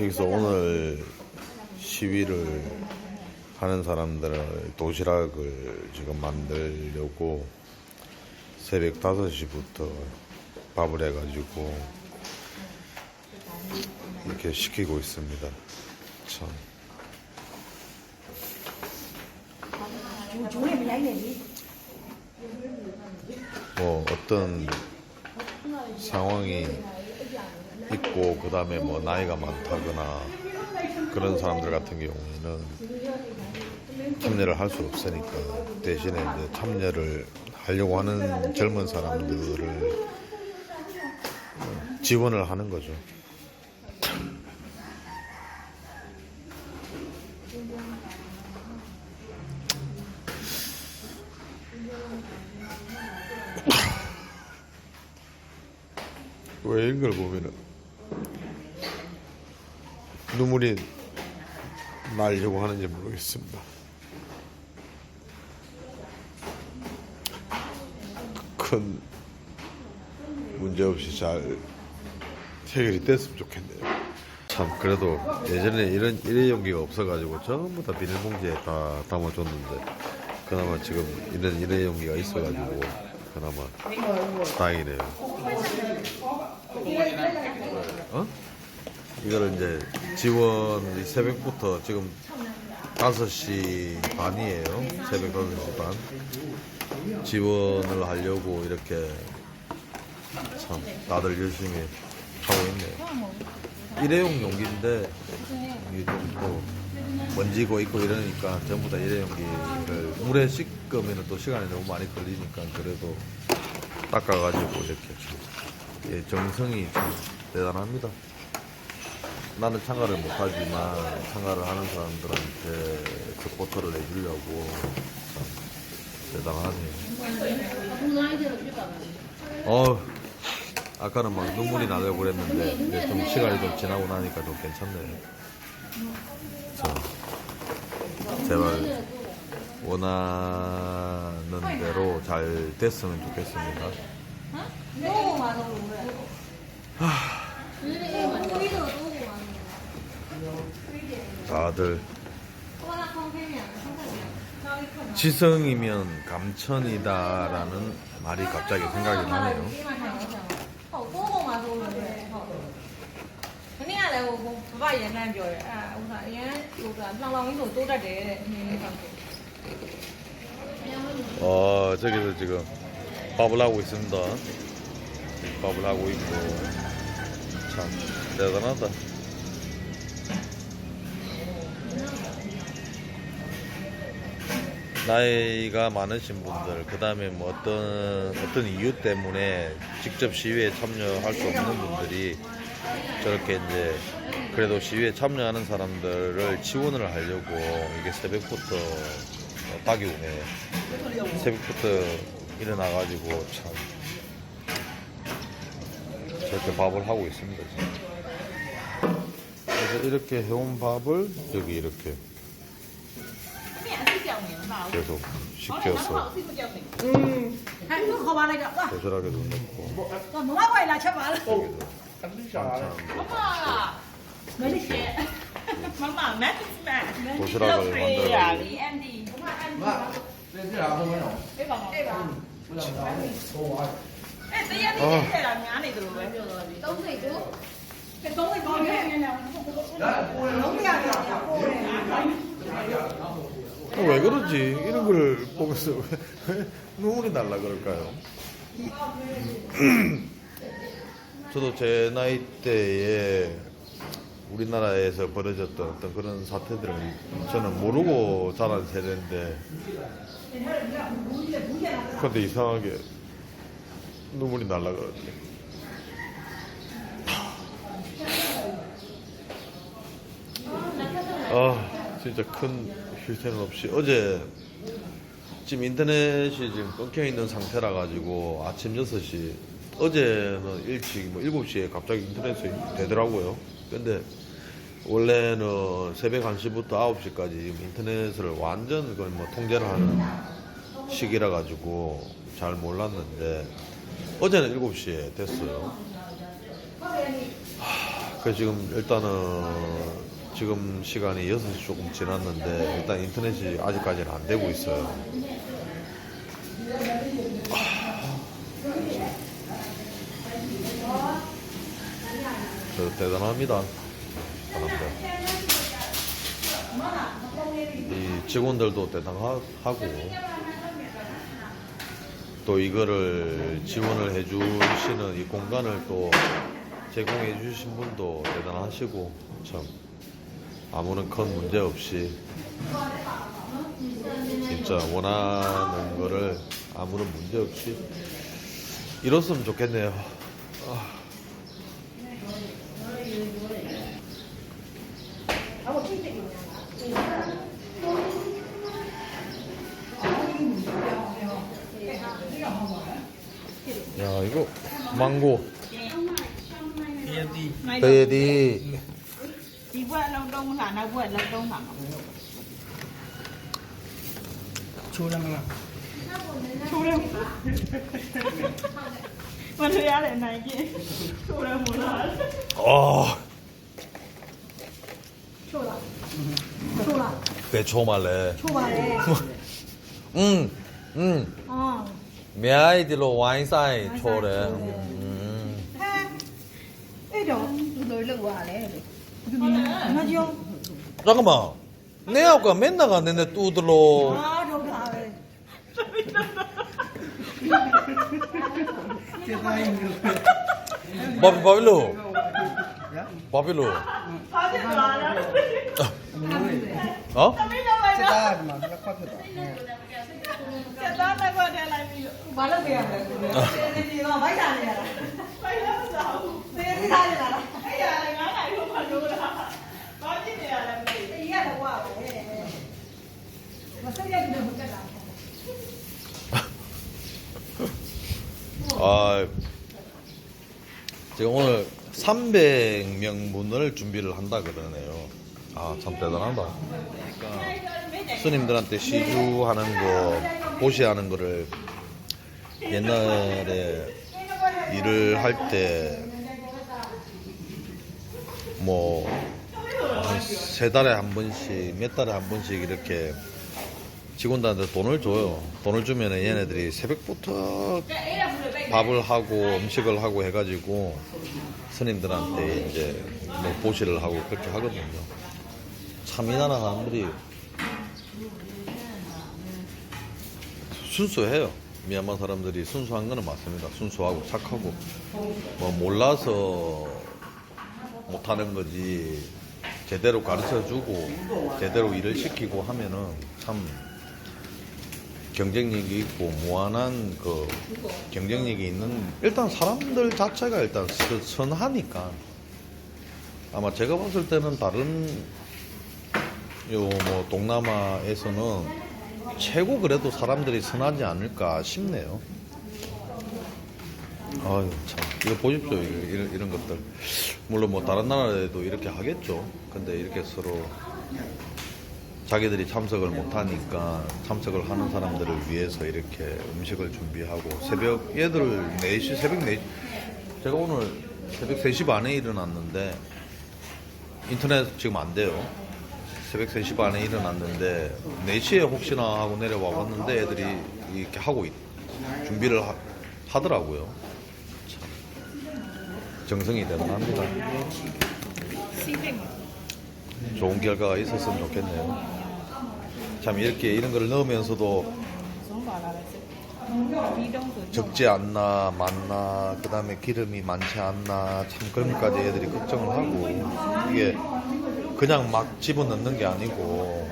여기서 오늘 시위를 하는 사람들을 도시락을 지금 만들려고 새벽 5시부터 밥을 해가지고 이렇게 시키고 있습니다. 참. 뭐 어떤 상황이 있고 그 다음에 뭐 나이가 많다거나 그런 사람들 같은 경우에는 참여를 할 수 없으니까 대신에 이제 참여를 하려고 하는 젊은 사람들을 지원을 하는 거죠. 왜 이걸 보면은 눈물이 나려고 하는지 모르겠습니다. 큰 문제 없이 잘 해결이 됐으면 좋겠네요. 참 그래도 예전에 이런 일회용기가 없어가지고 전부 다 비닐봉지에 다 담아줬는데 그나마 지금 이런 일회용기가 있어가지고 그나마 다행이네요. 어? 이거를 이제 지원 이 새벽부터 지금 5시 반이에요. 새벽 5시 반. 지원을 하려고 이렇게 참 다들 열심히 하고 있네요. 일회용 용기인데 이게 좀또 먼지고 있고 이러니까 전부 다 일회용기를 물에 씻으면 또 시간이 너무 많이 걸리니까 그래도 닦아가지고 이렇게 좀 예, 정성이 참 대단합니다. 나는 참가를 못하지만 참가를 하는 사람들한테 서포터를 해주려고 참 대단하네요. 어, 아까는 막 눈물이 나려고 그랬는데 이제 좀 시간이 좀 지나고 나니까 좀 괜찮네요. 자, 제발 원하는 대로 잘 됐으면 좋겠습니다. 너무 많아 오늘. 우리도 너무 많아. 아들. 지성이면 감천이다라는 말이 갑자기 생각이 나네요. 어, 어 저기서 지금 밥을 하고 있습니다. 밥을 하고 있고. 참 대단하다. 나이가 많으신 분들, 그 다음에 뭐 어떤, 어떤 이유 때문에 직접 시위에 참여할 수 없는 분들이 저렇게 이제 그래도 시위에 참여하는 사람들을 지원을 하려고 이게 새벽부터 딱이 오네. 새벽부터 일어나가지고 참 저렇게 밥을 하고 있습니다. 지금. 그래서 이렇게 해온 밥을 여기 이렇게 계속 시켜서 음. 도시락에도 넣고. 도시락을 만.들고. Cái tối thì con nghe nè, không có. Đúng nha, đúng nha. 왜 그러지? 이런 걸 보면서 왜, 왜 눈물이 날라 그럴까요? 저도 제 나이 때에 우리나라에서 벌어졌던 어떤 그런 사태들을 저는 모르고 자란 세대인데 근데 이상하게 눈물이 날라 그러지. 아 진짜 큰 휴대는 없이 어제 지금 인터넷이 지금 끊겨 있는 상태라 가지고 아침 6시 어제는 일찍 뭐 7시에 갑자기 인터넷이 되더라고요. 근데 원래는 새벽 1시부터 9시까지 인터넷을 완전 거의 뭐 통제를 하는 시기라 가지고 잘 몰랐는데 어제는 7시에 됐어요. 하, 그 지금 일단은 지금 시간이 6시 조금 지났는데 일단 인터넷이 아직까지는 안 되고 있어요. 저 대단합니다. 사람들. 이 직원들도 대단하고 또 이거를 지원을 해주시는 이 공간을 또 제공해 주신 분도 대단하시고 참 아무런 큰 문제 없이 진짜 원하는 거를 아무런 문제 없이 이뤘으면 좋겠네요. 아. 야 이거 망고 베디 你不要弄东南，那不要弄东南。出来了。出来了。我这也来南京，出来不 了。哦。别错嘛嘞！嗯嗯，明一点咯，万一再错嘞，嗯。哎，那种都来我来嘞！ 강아지요? 잠깐만. 내 아까 맨날 갔는데 뚜들로. 아, 저기 아. 바비 바빌로. 바빌로. 바빌로 안 하는데. 어? 말하세요. 아. 제가 오늘 300명 분을 준비를 한다 그러네요. 아, 참 대단하다. 그러니까 스님들한테 시주하는 거, 보시하는 거를 옛날에 일을 할 때 뭐, 한세 달에 한 번씩, 몇 달에 한 번씩 이렇게 직원들한테 돈을 줘요. 돈을 주면 얘네들이 새벽부터 밥을 하고 음식을 하고 해가지고 스님들한테 이제 뭐 보시를 하고 그렇게 하거든요. 참 이 나라 사람들이 순수해요. 미얀마 사람들이 순수한 거는 맞습니다. 순수하고 착하고 뭐 몰라서 못하는 거지 제대로 가르쳐 주고 제대로 일을 시키고 하면은 참 경쟁력이 있고 무한한 그 경쟁력이 있는 일단 사람들 자체가 일단 서- 선하니까 아마 제가 봤을 때는 다른 요 뭐 동남아에서는 최고 그래도 사람들이 선하지 않을까 싶네요. 아유 참 이거 보십시오 이런, 이런 것들 물론 뭐 다른 나라에도 이렇게 하겠죠. 근데 이렇게 서로 자기들이 참석을 못하니까 참석을 하는 사람들을 위해서 이렇게 음식을 준비하고 새벽 얘들 4시 새벽 4시 제가 오늘 새벽 3시 반에 일어났는데 인터넷 지금 안 돼요. 새벽 3시 반에 일어났는데 4시에 혹시나 하고 내려와 봤는데 애들이 이렇게 하고 있, 준비를 하, 하더라고요. 참 정성이 대단합니다 좋은 결과가 있었으면 좋겠네요. 참 이렇게 이런 걸 넣으면서도 적지 않나 많나 그 다음에 기름이 많지 않나 참 그런 것까지 애들이 걱정을 하고 이게 그냥 막 집어넣는 게 아니고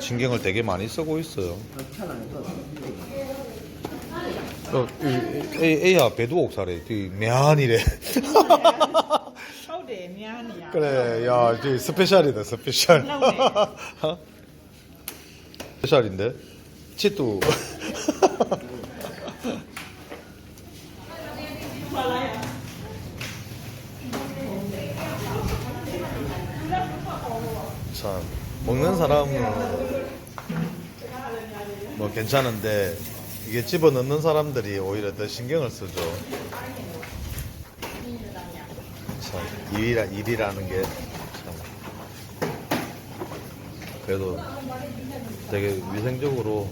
신경을 되게 많이 쓰고 있어요. 어, 이, 이, 애야 배두옥살에 매한이래. 애매하냐. 그래, 야, 이제 스페셜이다, 스페셜. 어? 스페셜인데? 치뚜. 참, 먹는 사람은 뭐 괜찮은데, 이게 집어넣는 사람들이 오히려 더 신경을 쓰죠. 참. 일이라, 일이라는 게 참. 그래도 되게 위생적으로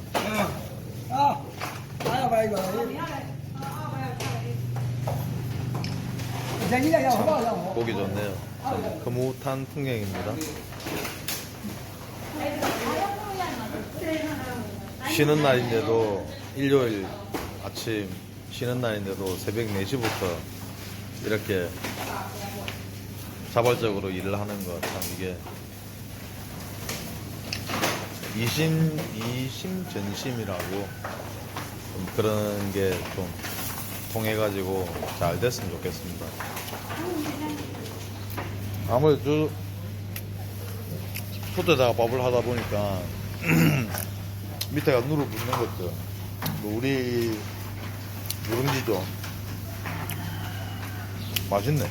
봐, 야. 보기 좋네요. 참 흐뭇한 풍경입니다. 쉬는 날인데도 일요일 아침 쉬는 날인데도 새벽 4시부터 이렇게 자발적으로 일을 하는 거참 이게 이심 이심 전심이라고 좀 그런 게 좀 통해 가지고 잘 됐으면 좋겠습니다. 아무래도 솥에다가 밥을 하다 보니까 밑에가 누르 붙는 것도 뭐 우리 누룽지도 맛있네